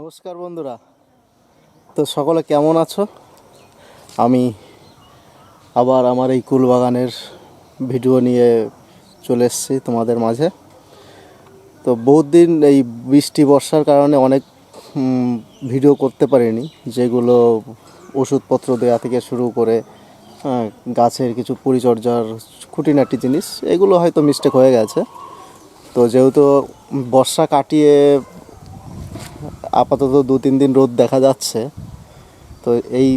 নমস্কার বন্ধুরা। তো সকলে কেমন আছো? আমি আবার আমার এই কুল বাগানের ভিডিও নিয়ে চলে এসেছি তোমাদের মাঝে। তো বহুত দিন এই বৃষ্টি, বর্ষার কারণে অনেক ভিডিও করতে পারিনি, যেগুলো ওষুধপত্র দেওয়া থেকে শুরু করে গাছের কিছু পরিচর্যার খুঁটিনাটি জিনিস, এগুলো হয়তো মিস্টেক হয়ে গেছে। তো যেহেতু বর্ষা কাটিয়ে আপাতত দু, তিন দিন রোদ দেখা যাচ্ছে। তো এই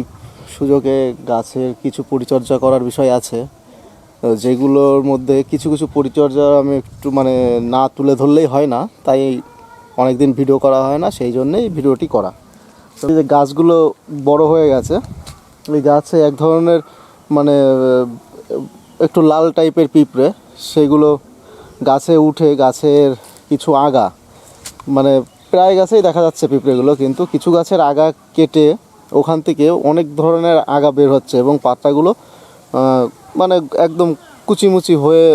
সুযোগে গাছের কিছু পরিচর্যা করার বিষয় আছে। যেগুলোর মধ্যে কিছু কিছু পরিচর্যা আমি একটু মানে না তুলে ধরলেই হয় না, তাই অনেক দিন ভিডিও করা হয় না, সেই জন্যেই ভিডিওটি করা। তো যে গাছগুলো বড় হয়ে গেছে, এই গাছে এক ধরনের মানে একটু লাল টাইপের পিঁপড়ে, সেগুলো গাছে উঠে গাছের কিছু আগা মানে প্রায় গাছেই দেখা যাচ্ছে পিঁপড়েগুলো, কিন্তু কিছু গাছের আগা কেটে ওখান থেকে অনেক ধরনের আগা বের হচ্ছে এবং পাতাগুলো মানে একদম কুচিমুচি হয়ে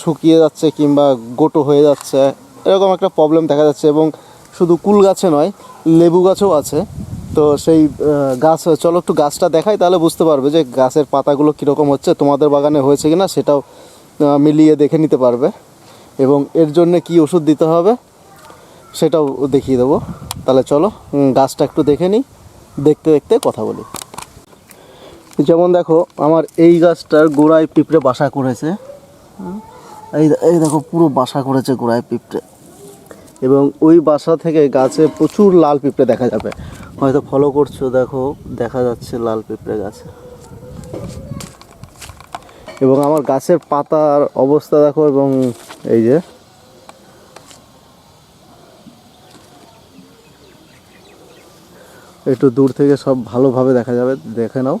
শুকিয়ে যাচ্ছে কিংবা গোটো হয়ে যাচ্ছে। এরকম একটা প্রবলেম দেখা যাচ্ছে এবং শুধু কুল গাছে নয়, লেবু গাছও আছে। তো সেই গাছ, চলো একটু গাছটা দেখাই, তাহলে বুঝতে পারবে যে গাছের পাতাগুলো কীরকম হচ্ছে, তোমাদের বাগানে হয়েছে কি না সেটাও মিলিয়ে দেখে নিতে পারবে। এবং এর জন্য কি ওষুধ দিতে হবে? সেটাও দেখিয়ে দেবো। তাহলে চলো গাছটা একটু দেখে নিই, দেখতে দেখতে কথা বলি। যেমন দেখো, আমার এই গাছটার গোড়ায় পিঁপড়ে বাসা করেছে। এই এই দেখো, পুরো বাসা করেছে গোড়ায় পিঁপড়ে। এবং ওই বাসা থেকে গাছে প্রচুর লাল পিঁপড়ে দেখা যাবে। হয়তো ফলো করছ, দেখো, দেখা যাচ্ছে লাল পিঁপড়ে গাছে। এবং আমার গাছের পাতার অবস্থা দেখো, এবং এই যে একটু দূর থেকে সব ভালোভাবে দেখা যাবে, দেখে নাও।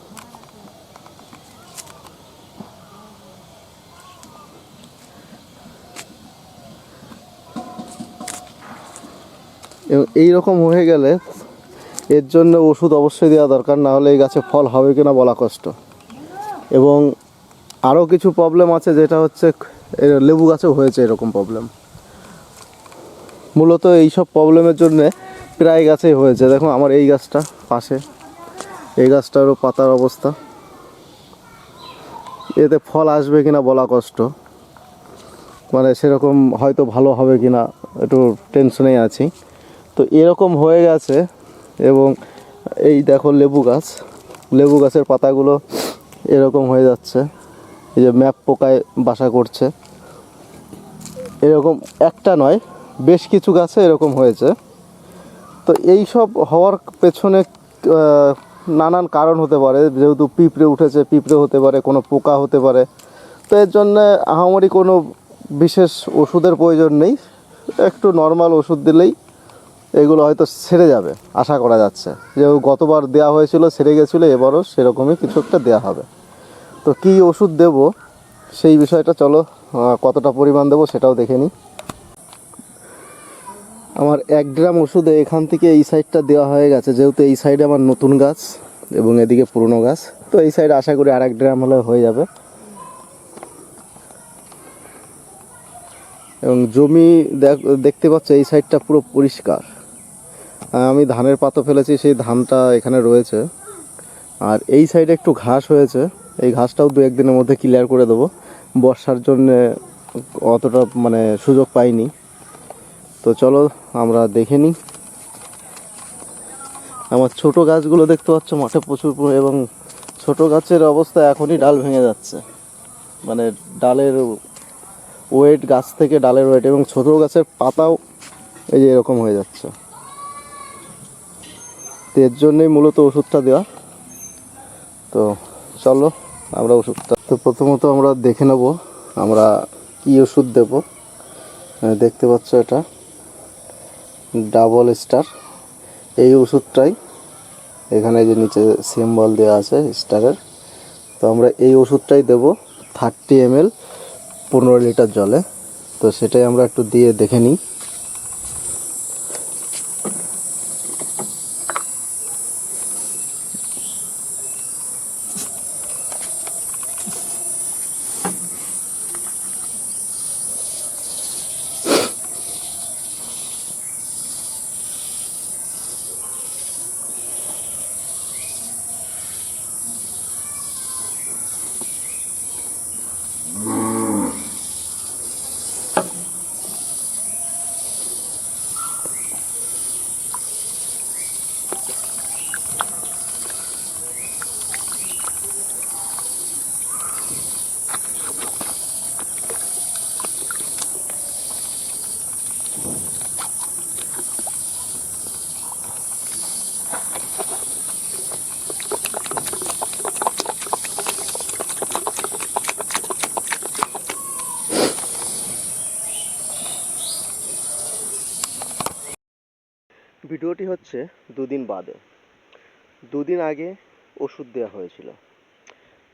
এবং এইরকম হয়ে গেলে এর জন্য ওষুধ অবশ্যই দেওয়া দরকার, না হলে এই গাছে ফল হবে কিনা বলা কষ্ট। এবং আরও কিছু প্রবলেম আছে, যেটা হচ্ছে লেবু গাছেও হয়েছে এরকম প্রবলেম মূলত এইসব প্রবলেমের জন্যে প্রায় গাছেই হয়েছে। দেখো আমার এই গাছটা পাশে। এই গাছটারও পাতার অবস্থা। এতে ফল আসবে কিনা বলা কষ্ট। মানে সেরকম হয়তো ভালো হবে কিনা একটু টেনশনেই আছি। তো এরকম হয়ে গেছে এবং এই দেখো লেবু গাছ। লেবু গাছের পাতাগুলো এরকম হয়ে যাচ্ছে। এই যে ম্যাপ পোকায় বাসা করছে। এরকম একটা নয়, বেশ কিছু গাছে এরকম হয়েছে। তো এই সব হওয়ার পেছনে নানান কারণ হতে পারে। যেহেতু পিঁপড়ে উঠেছে, পিঁপড়ে হতে পারে, কোনো পোকা হতে পারে। তো এর জন্য আহামরি কোনো বিশেষ ওষুধের প্রয়োজন নেই। একটু নর্মাল ওষুধ দিলেই এগুলো হয়তো সেরে যাবে, আশা করা যাচ্ছে। যে গতবার দেওয়া হয়েছিল সেরে গেছিল, এবারও সেরকমই কিছু একটা দেওয়া হবে। তো কী ওষুধ দেব, সেই বিষয়টা চলো কতটা পরিমাণ দেবো সেটাও দেখে নিই। আমার এক গ্রাম ওষুধে এখান থেকে এই সাইডটা দেওয়া হয়ে গেছে, যেহেতু এই সাইডে আমার নতুন গাছ এবং এদিকে পুরনো গাছ। তো এই সাইডে আশা করি আর এক গ্রাম হলে হয়ে যাবে। এবং জমি দেখ- দেখতে পাচ্ছ এই সাইডটা পুরো পরিষ্কার। আমি ধানের পাতা ফেলেছি, সেই ধানটা এখানে রয়েছে। আর এই সাইডে একটু ঘাস হয়েছে, এই ঘাসটাও দু একদিনের মধ্যে ক্লিয়ার করে দেবো। বর্ষার জন্যে অতটা মানে সুযোগ পাইনি। তো চলো আমরা দেখে নিই। আমার ছোট গাছগুলো দেখতে পাচ্ছ, মাঠে প্রচুর এবং ছোট গাছের অবস্থা এখনই ডাল ভেঙে যাচ্ছে। মানে ডালের ওয়েট গাছ থেকে ডালের ওয়েট এবং ছোট গাছের পাতাও এই যে এরকম হয়ে যাচ্ছে। তো এর জন্যই মূলত ওষুধটা দেওয়া। তো চলো আমরা ওষুধটা তো প্রথমত আমরা দেখে নেব আমরা কি ওষুধ দেব। দেখতে পাচ্ছ এটা। Double star. এই ওষুধটাই এখানে যে নিচে সিম্বল দেওয়া আছে স্টারের। তো আমরা এই ওষুধটাই দেব থার্টি এম এল পনেরো লিটার জলে। তো সেটাই আমরা একটু দিয়ে দেখে নিই। ভিডিওটি হচ্ছে দুদিন বাদে। দুদিন আগে ওষুধ দেওয়া হয়েছিল।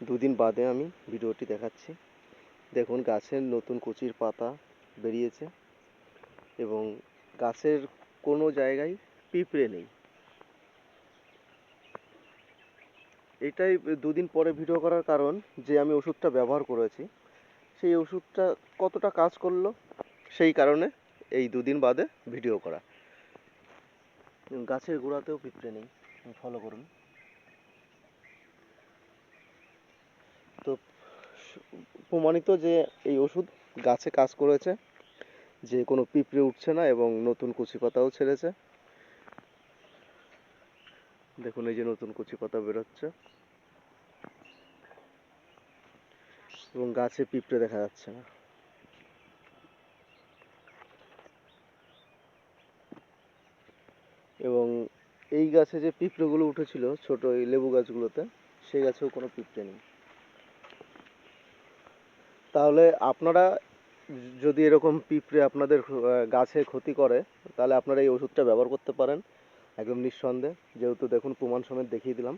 দুদিন বাদে আমি ভিডিওটি দেখাচ্ছি। দেখুন, গাছের নতুন কচির পাতা বেরিয়েছে এবং গাছের কোনো জায়গায় পিঁপড়ে নেই। এটাই দুদিন পরে ভিডিও করার কারণ যে আমি ওষুধটা ব্যবহার করেছি। সেই ওষুধটা কতটা কাজ করল সেই কারণে এই দুদিন বাদে ভিডিও করা। গাছের গোড়াতেও পিঁপড়ে নেই। ফলো করুন। তো প্রমাণিত যে এই ওষুধ গাছে কাজ করেছে, যে কোনো পিঁপড়ে উঠছে না এবং নতুন কচি পাতাও ছেড়েছে। দেখুন, এই যে নতুন কচি পাতা বেরোচ্ছে। এবং গাছে পিঁপড়ে দেখা যাচ্ছে না। এবং এই গাছে যে পিঁপড়েগুলো উঠেছিল, ছোট এই লেবু গাছগুলোতে সেই গাছেও কোনো পিঁপড়ে নেই। তাহলে আপনারা যদি এরকম পিঁপড়ে আপনাদের গাছে ক্ষতি করে, তাহলে আপনারা এই ওষুধটা ব্যবহার করতে পারেন। একদম নিঃসন্দেহে। যেহেতু দেখুন, প্রমাণ সমেত দেখিয়ে দিলাম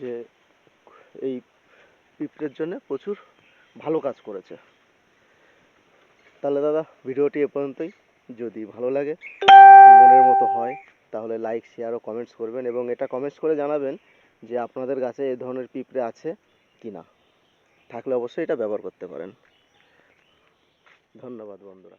যে এই পিঁপড়ের জন্য প্রচুর ভালো কাজ করেছে। তাহলে দাদা, ভিডিওটি এ পর্যন্তই। যদি ভালো লাগে মনের মতো হয়, তাহলে লাইক শেয়ার ও কমেন্টস করবেন এবং এটা কমেন্টস করে জানাবেন যে আপনাদের কাছে এ ধরনের পিঁপড়ে আছে কি না থাকলে অবশ্যই এটা ব্যবহার করতে পারেন। ধন্যবাদ বন্ধুরা।